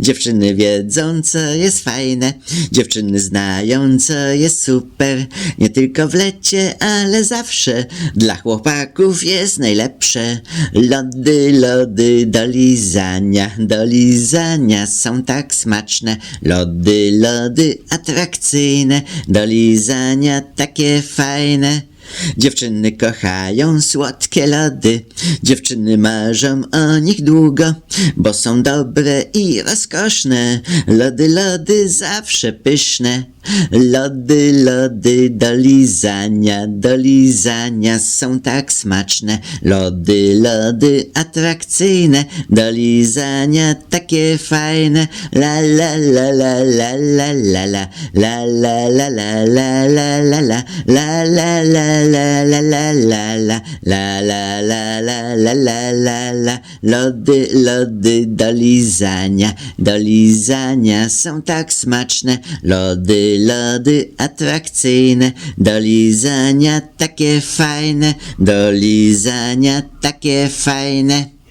Dziewczyny wiedzą, co jest fajne, dziewczyny znają, co jest super. Nie tylko w lecie, ale zawsze dla chłopaków jest najlepsze. Lody, lody do lizania, do lizania są tak smaczne. Lody, lody atrakcyjne, do lizania takie fajne. Dziewczyny kochają słodkie lody, dziewczyny marzą o nich długo, bo są dobre i rozkoszne. Lody, lody zawsze pyszne. Lody, lody do lizania, do lizania są tak smaczne. Lody, lody atrakcyjne, do lizania takie fajne. La la la la la la la la la la la la la la la la la la la la la la la la la la la la la la la Lody, lody do lizania, do lizania są tak smaczne. Lody, lody atrakcyjne, do lizania takie fajne, do lizania takie fajne.